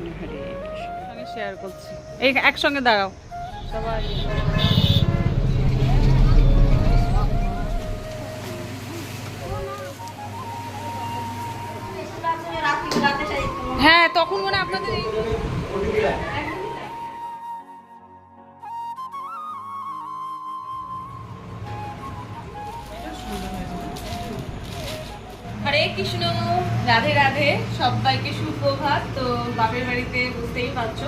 কৃষ্ণ হরে আমি শেয়ার করছি। এই একসঙ্গে দাঁড়াও। সবাই। হ্যাঁ তখন মানে আপনাদের রাধে, সবাইকে সুপ্রভাত। তো বাপের বাড়িতে বুঝতেই পারছ,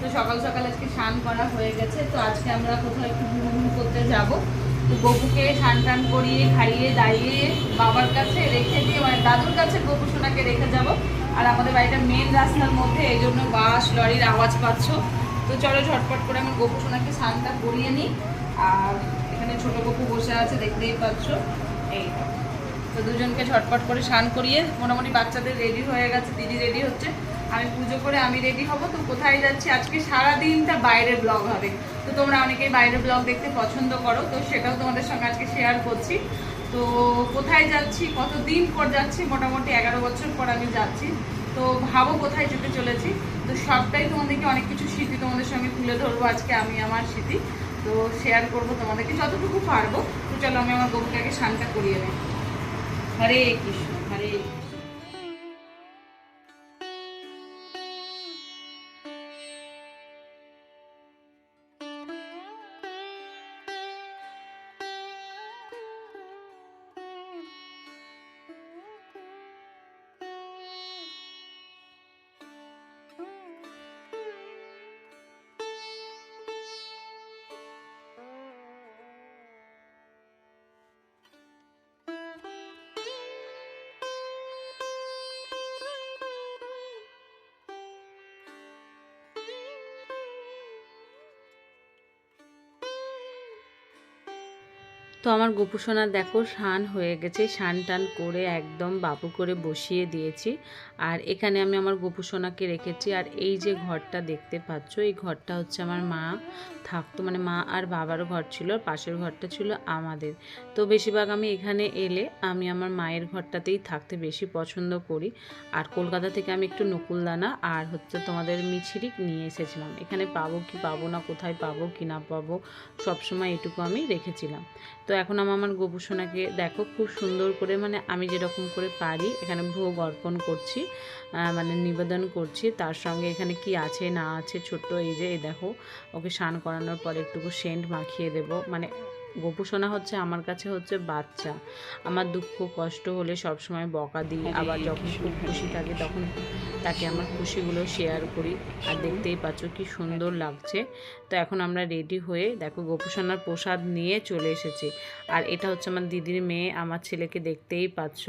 তো সকাল সকাল আজকে স্নান করা হয়ে গেছে, তো আজকে আমরা কোথাও একটু ঘুরঘুর করতে যাব। তো গপুকে স্নান টান করিয়ে, খাইয়ে দাঁড়িয়ে বাবার কাছে রেখে দিয়ে মানে দাদুর কাছে গপু সোনাকে রেখে যাব। আর আমাদের বাড়িটা মেন রাস্তার মধ্যে, এই জন্য বাস, লরির আওয়াজ পাচ্ছ। তো চলো ঝটপট করে আমার গপু সোনাকে স্নানটা করিয়ে নিই। আর এখানে ছোট গপু বসে আছে, দেখতেই পাচ্ছ। এই তো দুজনকে ঝটপট করে স্নান করিয়ে মোটামুটি বাচ্চাদের রেডি হয়ে গেছে, দিদি রেডি হচ্ছে। আমি পুজো করে আমি রেডি হব। তো কোথায় যাচ্ছি? আজকে সারা দিনটা বাইরে ব্লগ হবে। তো তোমরা অনেকেই বাইরে ব্লগ দেখতে পছন্দ করো। তো সেটাও তোমাদের সঙ্গে আজকে শেয়ার করছি। তো কোথায় যাচ্ছি? কত দিন পর যাচ্ছি? মোটামুটি এগারো বছর পর আমি যাচ্ছি। তো ভাবো কোথায় যেতে চলেছি। তো সবটাই তোমাদেরকে অনেক কিছু স্মৃতি তোমাদের সঙ্গে তুলে ধরবো আজকে আমি আমার স্মৃতি। তো শেয়ার করব তোমাদেরকে যতটুকু পারব। তো চলো আমি আমার আগে স্নানটা করিয়ে নেই। হরে কৃষ্ণ হরে তো আমার গোপুসোনা দেখো, স্নান হয়ে গেছে। স্নান টান করে একদম বাবু করে বসিয়ে দিয়েছি। আর এখানে আমি আমার গোপুসোনাকে রেখেছি। আর এই যে ঘরটা দেখতে পাচ্ছ, এই ঘরটা হচ্ছে আমার মা থাকতো। মানে মা আর বাবার ঘর ছিল পাশের ঘরটা ছিল আমাদের। তো বেশিরভাগ আমি এখানে এলে আমি আমার মায়ের ঘরটাতেই থাকতে বেশি পছন্দ করি। আর কলকাতা থেকে আমি একটু নকুলদানা আর হচ্ছে তোমাদের মিছিরিক নিয়ে এসেছিলাম। এখানে পাবো কি পাবো না, কোথায় পাবো কি না পাবো, সবসময় এটুকু আমি রেখেছিলাম। তো এখন আমার আমার গোপুসোনাকে দেখো খুব সুন্দর করে মানে আমি যেরকম করে পারি, এখানে ভোগ অর্পণ করছি মানে নিবেদন করছি। তার সঙ্গে এখানে কি আছে, না আছে, ছোট্ট এই যে, এই দেখো, ওকে স্নান করানোর পরে একটুকু সেন্ট মাখিয়ে দেব মানে গোপুসোনা হচ্ছে আমার কাছে হচ্ছে বাচ্চা। আমার দুঃখ কষ্ট হলে সব সময় বকা দিই আবার যখন খুব খুশি থাকে তখন তাকে আমার খুশিগুলো শেয়ার করি। আর দেখতেই পাচ্ছ কি সুন্দর লাগছে। তো এখন আমরা রেডি হয়ে দেখো গোপুসোনার প্রসাদ নিয়ে চলে এসেছি। আর এটা হচ্ছে আমার দিদির মেয়ে আমার ছেলেকে দেখতেই পাচ্ছ।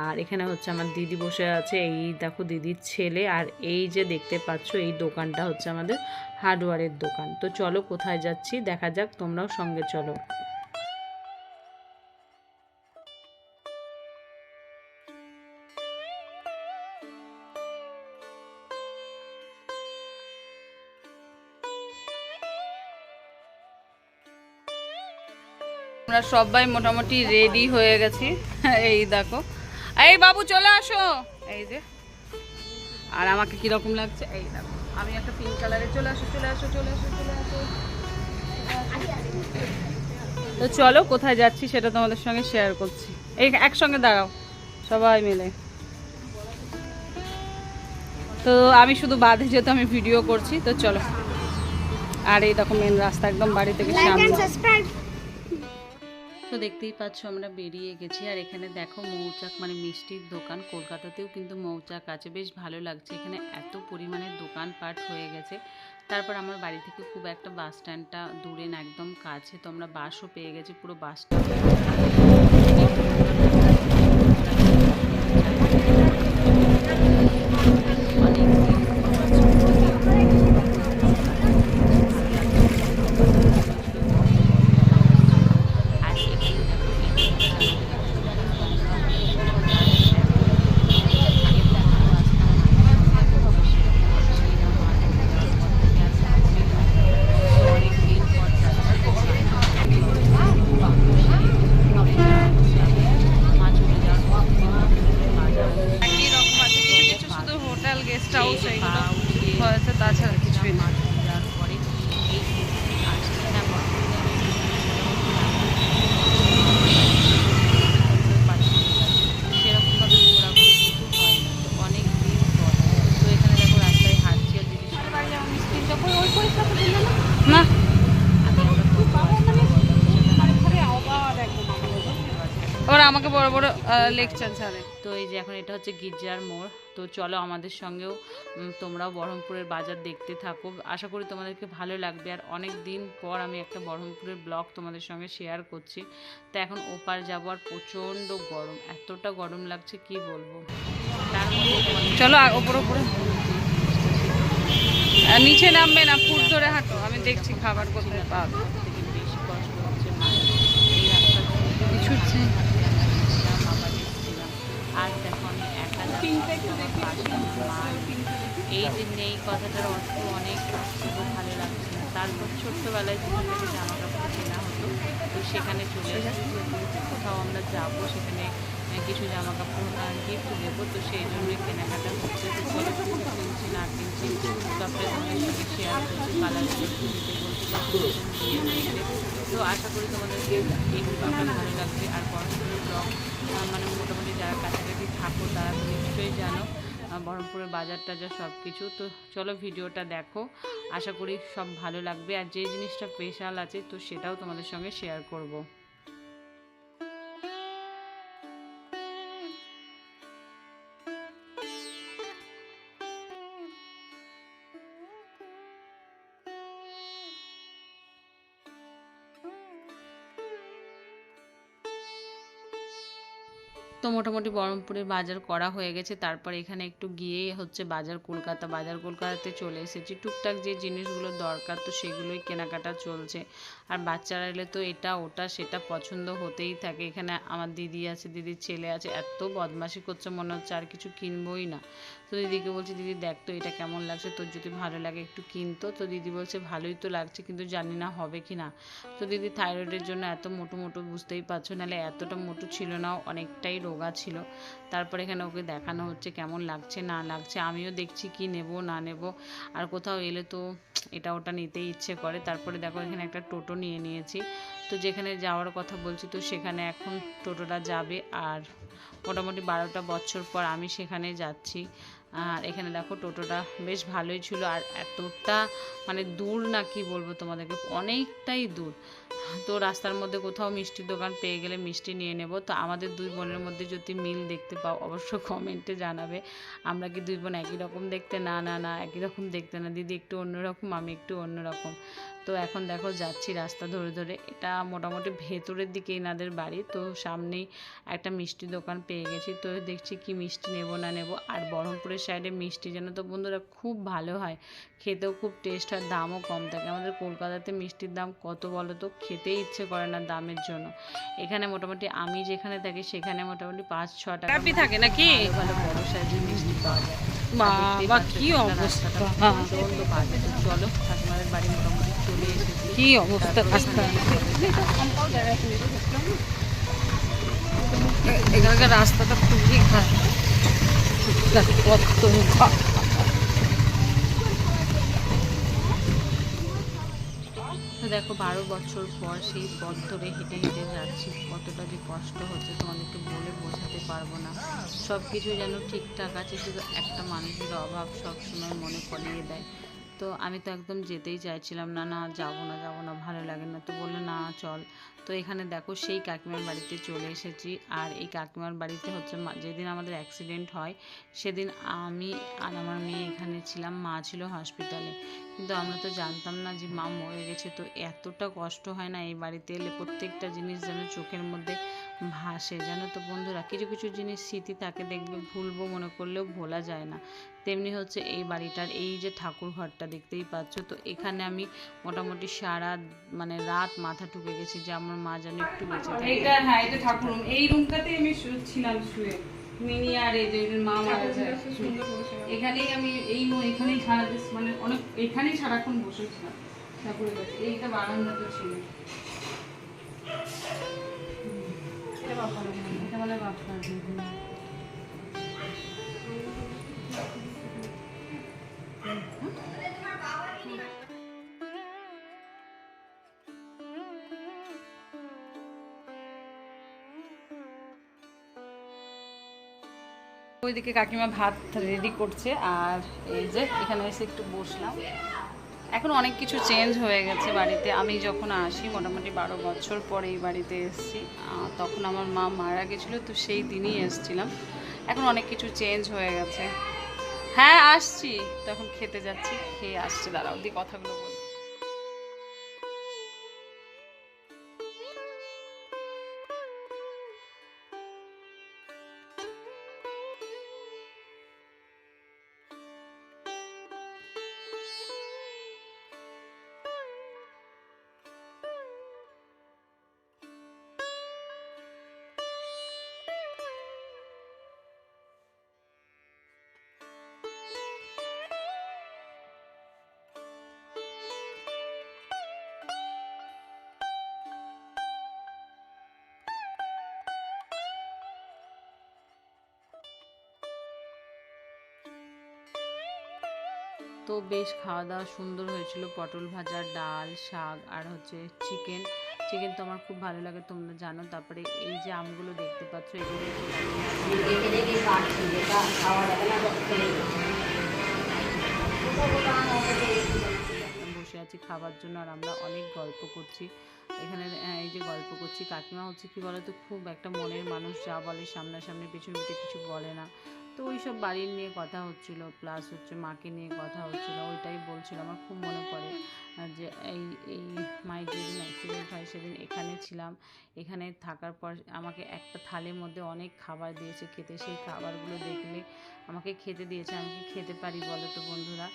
আর এখানে হচ্ছে আমার দিদি বসে আছে এই দেখো দিদির ছেলে। আর এই যে দেখতে পাচ্ছ এই দোকানটা হচ্ছে আমাদের হার্ডওয়্যারের দোকান। তো চলো কোথায় যাচ্ছি? দেখা যাক, তোমরাও সঙ্গে চলো। আমরা সবাই মোটামুটি রেডি হয়ে গেছি। এই দেখো। এই বাবু, চলে আসো। এই যে। আর আমাকে কীরকম লাগছে? এই দেখো। আমি একটা পিঙ্ক কালারে চলে আসো চলে আসো চলে আসো চলে আসো। তো চলো কোথায় যাচ্ছি সেটা তোমাদের সঙ্গে শেয়ার করছি। এই একসঙ্গে দাঁড়াও সবাই মিলে। তো আমি শুধু বাদে যেহেতু আমি ভিডিও করছি তো চলো। আর এই দেখো মেন রাস্তা একদম বাড়ি থেকে সামনে। তো দেখতেই পাচ্ছ আমরা বেরিয়ে গেছি। আর এখানে দেখো মৌচাক মানে মিষ্টির দোকান। কলকাতাতেও কিন্তু মৌচাক আছে। বেশ ভালো লাগছে। এখানে এত পরিমাণে দোকানপাট হয়ে গেছে। তারপর আমার বাড়ি থেকে খুব একটা বাস স্ট্যান্ডটা দূরে না, একদম কাছে। তো আমরা বাসও পেয়ে গেছি পুরো বাস একই রকম আছে কিছু কিছু শুধু হোটেল গেস্ট হাউস এইগুলো তাছাড়া কিছুই না মাছ দেওয়ার পরে এই আজকে না সেরকমভাবে ঘোরাঘুরি কিছু হয় না তো অনেক দিন পর তো এখানে দেখো রাস্তায় হাঁটছি আর দিদির সঙ্গে না আমি আমরা কত ওরা আমাকে বড় বড় লেকচার ছাড়ে তো এই যে এখন এটা হচ্ছে গির্জার মোড়। তো চলো আমাদের সঙ্গেও তোমরাও বহরমপুরের বাজার দেখতে থাকো। আশা করি তোমাদেরকে ভালো লাগবে। আর অনেক দিন পর আমি একটা বহরমপুরের ব্লগ তোমাদের সঙ্গে শেয়ার করছি। তো এখন ওপার যাব আর প্রচণ্ড গরম। এতটা গরম লাগছে কি বলব? চলো ওপরে ওপরে। আর নিচে নামবে না ফুট ধরে হাঁটো। আমি দেখছি খাবার কোথায় পাবে। থেকে এই যে নেই কথাটার অর্থ অনেক ভালো লাগছে তারপর ছোট্টবেলায় যেখান থেকে জামা কাপড় কেনা হতো, তো সেখানে চলে এসেছি। কোথাও আমরা যাব, সেখানে কিছু জামা কাপড় গিফট দেবো, তো সেই জন্যই কেনাকাটা হচ্ছে। কিনছি, না কিনছি সবটাই তোমাদের সাথে শেয়ার তো আশা করি এই ব্লগটা ভালো লাগবে। আর পড়াশোনার ব্লগ মানে মোটামুটি যারা কাছাকাছি থাকো, তারা নিশ্চয়ই জানো বহরমপুরের বাজার টাজার সব কিছু। তো চলো ভিডিওটা দেখো। আশা করি সব ভালো লাগবে। আর যে জিনিসটা স্পেশাল আছে, তো সেটাও তোমাদের সঙ্গে শেয়ার করব। মোটামুটি বহরমপুরের বাজার করা হয়ে গেছে। তারপর এখানে একটু গিয়ে হচ্ছে বাজার কলকাতা, বাজার কলকাতাতে চলে এসেছি। টুকটাক যে জিনিসগুলো দরকার তো সেগুলোই কেনাকাটা চলছে। আর বাচ্চারা এলে তো এটা, ওটা, সেটা পছন্দ হতেই থাকে। এখানে আমার দিদি আছে, দিদির ছেলে আছে, এত বদমাশি করছে, মনে হচ্ছে আর কিছু কিনবোই না। তো দিদিকে বলছি, দিদি, দেখ তো এটা কেমন লাগছে? তোর যদি ভালো লাগে একটু কিনতো তো দিদি বলছে, ভালোই তো লাগছে, কিন্তু জানি না হবে কি না। তো দিদি থাইরয়েডের জন্য এত মোটো মোটো বুঝতেই পারছ, নাহলে এতটা মোটো ছিল না, অনেকটাই রোগা। ছিল। তারপর এখানে ওকে দেখানো হচ্ছে কেমন লাগছে, না লাগছে। আমিও দেখছি কি নেব, না নেব। আর কোথাও এলে তো এটা ওটা নিতে ইচ্ছে করে। তারপরে দেখো এখানে একটা টোটো নিয়ে নিয়েছি। তো যেখানে যাওয়ার কথা বলছি, তো সেখানে এখন টোটোটা যাবে। আর মোটামুটি বারোটা বছর পর আমি সেখানে যাচ্ছি। আর এখানে দেখো টোটোটা বেশ ভালোই ছিল আর এতটা মানে দূর না কি বলব তোমাদেরকে, অনেকটাই দূর। তো রাস্তার মধ্যে কোথাও মিষ্টির দোকান পেয়ে গেলে মিষ্টি নিয়ে নেব। তো আমাদের দুই বোনের মধ্যে যদি মিল দেখতে পাও, অবশ্য কমেন্টে জানাবে। আমরা কি দুই বোন একই রকম দেখতে? না না না, একই রকম দেখতে না। দিদি একটু অন্যরকম, আমি একটু অন্যরকম। তো এখন দেখো যাচ্ছি রাস্তা ধরে ধরে। এটা মোটামুটি ভেতরের দিকে এনাদের বাড়ি তো সামনেই একটা মিষ্টি দোকান পেয়ে গেছি। তো দেখছি কি মিষ্টি নেব না নেব। আর বহরমপুরের সাইডে মিষ্টি যেন তো বন্ধুরা খুব ভালো হয়। খেতেও খুব টেস্ট হয় দামও কম থাকে। আমাদের কলকাতাতে মিষ্টির দাম কত বলো তো? খেতেই ইচ্ছে করে না দামের জন্য। এখানে মোটামুটি আমি যেখানে থাকি সেখানে মোটামুটি পাঁচ ছ টাকা থাকে নাকি? ভালো বড় সাইজের মিষ্টি পাওয়া যায়। বাবা কি অবস্থা। তো চলো ঠাকুমাদের বাড়ি মোটামুটি কি অবস্থা রাস্তা? এখানকার রাস্তাটা খুবই খারাপ। দেখো বারো বছর পর সেই পথ ধরে হেঁটে হেঁটে যাচ্ছি। কতটা যে কষ্ট হচ্ছে, তোমাদেরকে বলে বোঝাতে পারব না। সব কিছু যেন ঠিকঠাক আছে, শুধু একটা মানুষের অভাব সবসময় মনে করিয়ে দেয়। তো আমি তো একদম যেতেই চাইছিলাম, না না, যাব না যাব না, ভালো লাগে না। তো বলল, না, চল। তো এখানে দেখো সেই কাকিমার বাড়িতে চলে এসেছি। আর এই কাকিমার বাড়িতে হচ্ছে যেদিন আমাদের অ্যাক্সিডেন্ট হয়, সেদিন আমি আর আমার মেয়ে এখানে ছিলাম, মা ছিল হসপিটালে কিন্তু আমরা তো জানতাম না যে মা মরে গেছে। তো এতটা কষ্ট হয় না এই বাড়িতে এলে প্রত্যেকটা জিনিস যেন চোখের মধ্যে ভাসে। জানো তো বন্ধুরা কিছু কিছু জিনিস স্মৃতি তাকে দেখবে ভুলবো মনে করলেও ভোলা যায় না। তেমনি হচ্ছে এই বাড়িটার এই যে ঠাকুর ঘরটা দেখতেই পাচ্ছ। তো এখানে আমি মোটামুটি সারা মানে রাত মাথা ঠুকে গেছি যে আমার মা যেন একটু বেঁচে থাকে। এইটা হ্যাঁ এটা ঠাকুর। এই রুমটাতেই আমি শু- ছিলাম শুয়ে। মিনি আর এই যে মা মারা যায়। এখানেই আমি এই এখানেই সারা মানে অনেক এখানেই সারাক্ষণ বসেছিলাম ঠাকুরের কাছে। এইটা বারান্দাতে ছিল। ওইদিকে কাকিমা ভাত রেডি করছে আর এই যে এখানে এসে একটু বসলাম। এখন অনেক কিছু চেঞ্জ হয়ে গেছে বাড়িতে। আমি যখন আসি, মোটামুটি বারো বছর পরে এই বাড়িতে এসেছি তখন আমার মা মারা গেছিল, তো সেই দিনই এসেছিলাম। এখন অনেক কিছু চেঞ্জ হয়ে গেছে। হ্যাঁ আসছি। তখন খেতে যাচ্ছি, খেয়ে আসছি। দাঁড়াও দিয়ে কথাগুলো তো বেশ খাওয়া দাওয়া সুন্দর হয়েছিল। পটল ভাজা, ডাল, শাক আর হচ্ছে চিকেন চিকেন তো আমার খুব ভালো লাগে, তোমরা জানো। তারপরে এই যে আমগুলো দেখতে পাচ্ছ, এগুলো বসে আছি খাবার জন্য আর আমরা অনেক গল্প করছি। এখানে এই যে গল্প করছি, কাকিমা হচ্ছে কি বলতো, খুব একটা মনের মানুষ, যা বলে সামনাসামনি পিছু পিঠে কিছু বলে না। তো ওই সব বাড়ির নিয়ে কথা হচ্ছিল প্লাস হচ্ছে মাকে নিয়ে কথা হচ্ছিল, ওইটাই বলছিল, আমার খুব মনে পড়ে। যে এই এই মায়ের যেদিন অ্যাক্সিডেন্ট হয়, সেদিন এখানে ছিলাম। এখানে থাকার পর আমাকে একটা থালের মধ্যে অনেক খাবার দিয়েছে খেতে, সেই খাবারগুলো দেখলে আমাকে খেতে দিয়েছে, আমি কি খেতে পারি বলো তো বন্ধুরা?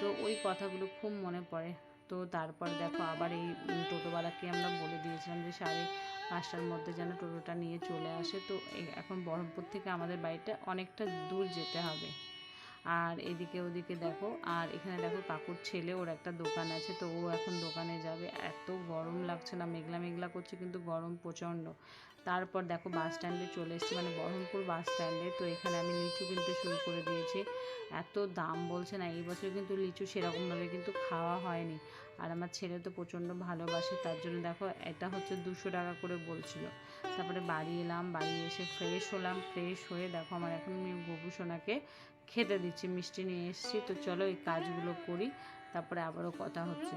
তো ওই কথাগুলো খুব মনে পড়ে। তো তারপর দেখো আবার এই টোটোওয়ালাকে আমরা বলে দিয়েছিলাম যে সাড়ে পাঁচটার মধ্যে যেন টোটোটা নিয়ে চলে আসে। তো এখন বহরমপুর থেকে আমাদের বাড়িটা অনেকটা দূর যেতে হবে। আর এদিকে ওদিকে দেখো, আর এখানে দেখো কাকুর ছেলে, ওর একটা দোকান আছে, তো ও এখন দোকানে যাবে। এত গরম লাগছে না, মেঘলা মেঘলা করছে, কিন্তু গরম প্রচণ্ড। তারপর দেখো বাস স্ট্যান্ডে চলে এসেছি মানে বহরমপুর বাস স্ট্যান্ডে। তো এখানে আমি লিচু কিনতে শুরু করে দিয়েছি। এত দাম বলছে না, এই বছর কিন্তু লিচু সেরকমভাবে কিন্তু খাওয়া হয়নি। আর আমার ছেলে তো প্রচণ্ড ভালোবাসে, তার জন্য দেখো এটা হচ্ছে দুশো টাকা করে বলছিল। তারপরে বাড়ি এলাম, বাড়ি এসে ফ্রেশ হলাম ফ্রেশ হয়ে দেখো আমার এখন গবু সোনাকে খেতে দিচ্ছি, মিষ্টি নিয়ে এসছি। তো চলো এই কাজগুলো করি, তারপরে আবারও কথা হচ্ছে।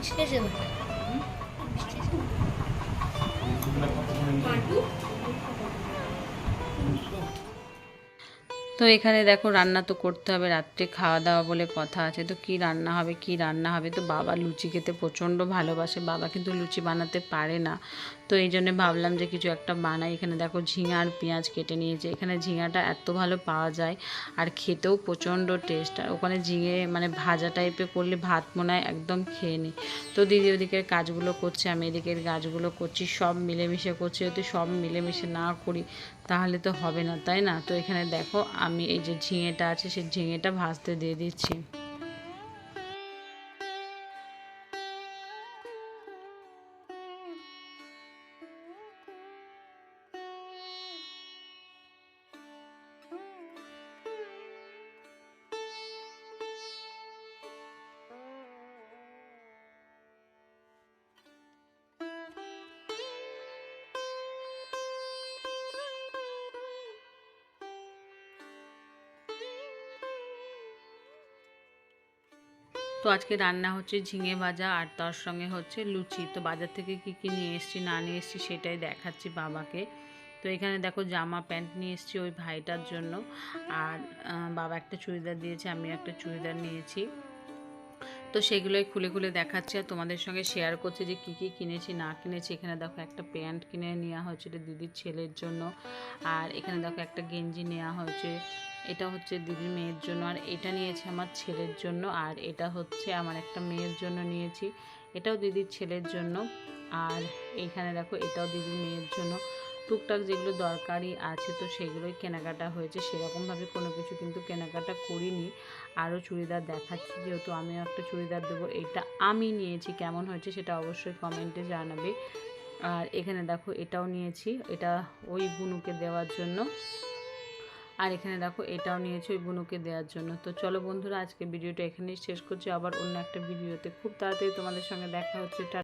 মিশকে যাবে তো এখানে দেখো রান্না তো করতে হবে, রাত্রে খাওয়া দাওয়া বলে কথা আছে, তো কি রান্না হবে, কি রান্না হবে? তো বাবা লুচি খেতে প্রচণ্ড ভালোবাসে, বাবা কিন্তু লুচি বানাতে পারে না। তো এই জন্যে ভাবলাম যে কিছু একটা বানাই, এখানে দেখো ঝিঙা আর পেঁয়াজ কেটে নিয়েছে, এখানে ঝিঙাটা এত ভালো পাওয়া যায় আর খেতেও প্রচণ্ড টেস্ট আর ওখানে ঝিঙে মানে ভাজা টাইপের করলে ভাত মনে হয় একদম খেয়ে নিই তো দিদি ওদিকের কাজগুলো করছে, আমি এদিকের কাজগুলো করছি, সব মিলেমিশে করছি, যদি সব মিলেমিশে না করি তাহলে তো হবে না, তাই না? তো এখানে দেখো, আমি এই যে ঝিঙেটা আছে, সেই ঝিঙেটা ভাজতে দিয়ে দিচ্ছি। তো আজকে রান্না হচ্ছে ঝিঙে ভাজা আর তার সঙ্গে হচ্ছে লুচি। তো বাজার থেকে কি কি নিয়ে এসেছি, না নিয়ে এসেছি সেটাই দেখাচ্ছি বাবাকে। তো এখানে দেখো জামা প্যান্ট নিয়ে এসেছি ওই ভাইটার জন্য। আর বাবা একটা চুড়িদার দিয়েছে, আমি একটা চুড়িদার নিয়েছি। তো সেগুলোই খুলে খুলে দেখাচ্ছি আর তোমাদের সঙ্গে শেয়ার করছি যে কী কী কিনেছি, না কিনেছি। এখানে দেখো একটা প্যান্ট কিনে নেওয়া হয়েছে দিদির ছেলের জন্য। আর এখানে দেখো একটা গেঞ্জি নেওয়া হয়েছে। এটা হচ্ছে দিদির মেয়ের জন্য আর এটা নিয়েছি আমার ছেলের জন্য আর এটা হচ্ছে আমার একটা মেয়ের জন্য নিয়েছি। এটাও দিদির ছেলের জন্য আর এইখানে দেখো এটাও দিদির মেয়ের জন্য। টুকটাক যেগুলো দরকারি আছে তো সেগুলোই কেনাকাটা হয়েছে। সেরকমভাবে কোনো কিছু কিন্তু কেনাকাটা করিনি। আরও চুড়িদার দেখাচ্ছি যেহেতু আমিও একটা চুড়িদার দেবো। এটা আমি নিয়েছি। কেমন হয়েছে সেটা অবশ্যই কমেন্টে জানাবে। আর এখানে দেখো এটাও নিয়েছি। এটা ওই বুনুকে দেওয়ার জন্য। আর এখানে দেখো এটাও নিয়েছি ওই বুনুকে দেওয়ার জন্য। তো চলো বন্ধুরা আজকে ভিডিওটা এখানেই শেষ করছি। আবার অন্য একটা ভিডিওতে খুব তাড়াতাড়ি তোমাদের সঙ্গে দেখা হচ্ছে।